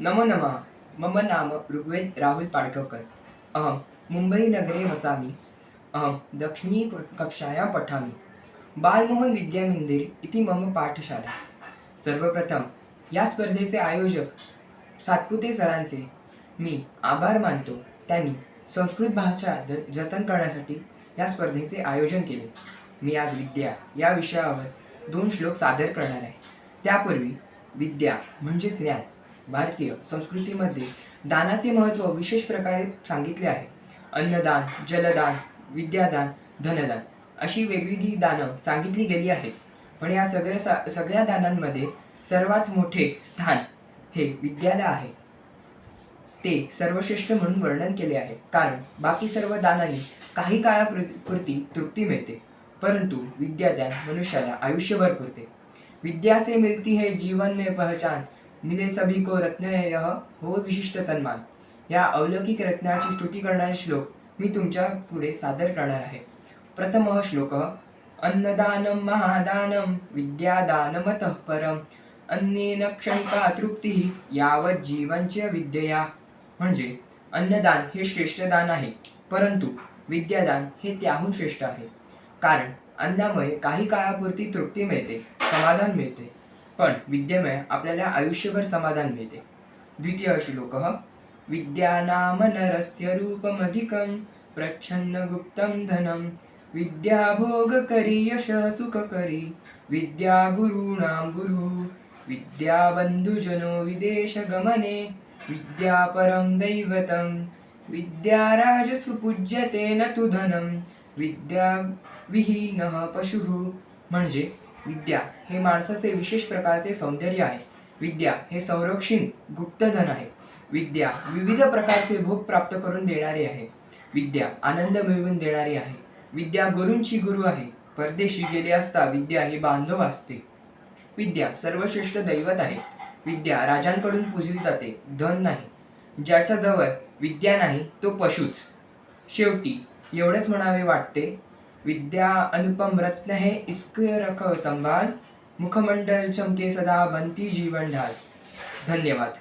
नमो नमः। मम नाम ऋग्वेद राहुल पाडककर अहं मुंबईनगरे वसामि। अहं दक्षिणी कक्षायां पठामि। बालमोहन विद्यामन्दिर इति मम पाठशाला। सर्वप्रथम या स्पर्धेचे आयोजक सातपुते सरांचे मी आभार मानतो. त्यांनी संस्कृत भाषा ज जतन करण्यासाठी या स्पर्धेचे आयोजन केले. मी आज विद्या या विषयावर दोन श्लोक सादर करणार आहे. त्यापूर्वी विद्या म्हणजे ज्ञान. भारतीय संस्कृतीमध्ये दानाचे महत्त्व विशेष प्रकारे सांगितले आहे. अन्नदान जलदान विद्यादान धनदान अशी वेगवेगळी दानं सांगितली गेली आहेत. पण या सगळ्या सा सगळ्या दानांमध्ये सर्वात मोठे स्थान हे विद्याला आहे. ते सर्वश्रेष्ठ म्हणून वर्णन केले आहे. कारण बाकी सर्व दानांनी काही काळापुरती तृप्ती मिळते. परंतु विद्यादान मनुष्याला आयुष्यभर पुरते. विद्या से मिलती है जीवन में पहचान मिले सभी को रत्न यह हो विशिष्ट सन्मान. या अलौकिक रत्नाची स्तुती करणारे श्लोक मी तुमच्यापुढे सादर करणार आहे. प्रथम श्लोक अन्नदानं महादानं विद्यादानमतः परम. अन्नेन क्षणिका तृप्ती यावत जीवनच्या विद्यया. म्हणजे अन्नदान हे श्रेष्ठ दान आहे परंतु विद्यादान हे त्याहून श्रेष्ठ आहे. कारण अन्नामुळे काही काळापुरती तृप्ती मिळते समाधान मिळते. पण विद्येमुळे आपल्याला आयुष्यभर समाधान मिळते. द्वितीय श्लोक विद्यानाम नरस्य रूपमधिकं प्रच्छन्न गुप्तं धनं विद्या भोगकरी यश सुखकरी विद्यागुरूणां गुरुः विद्याबन्धुजनो विदेशगमने विद्यापरं दैवतं विद्या राजसु पूज्यते न तु धनं विद्या विहीनः पशुः म्हणजे विद्या हे माणसाचे विशेष प्रकारचे सौंदर्य आहे. विद्या हे संरक्षण गुप्तधन आहे. विद्या विविध प्रकारचे भोग प्राप्त करून देणारी आहे. विद्या आनंद मिळवून देणारी आहे. विद्या गुरूंची गुरु आहे. परदेशी गेले असता विद्या ही बांधव असते. विद्या सर्वश्रेष्ठ दैवत आहे. विद्या राजांकडून पूजली जाते. धन नाही. ज्याच्याजवळ विद्या नाही तो पशुच. शेवटी एवढंच म्हणावे वाटते विद्या अनुपम रत्न है इसके रख संभाल मुखमंडल चमके सदा बनती जीवन ढाल धन्यवाद।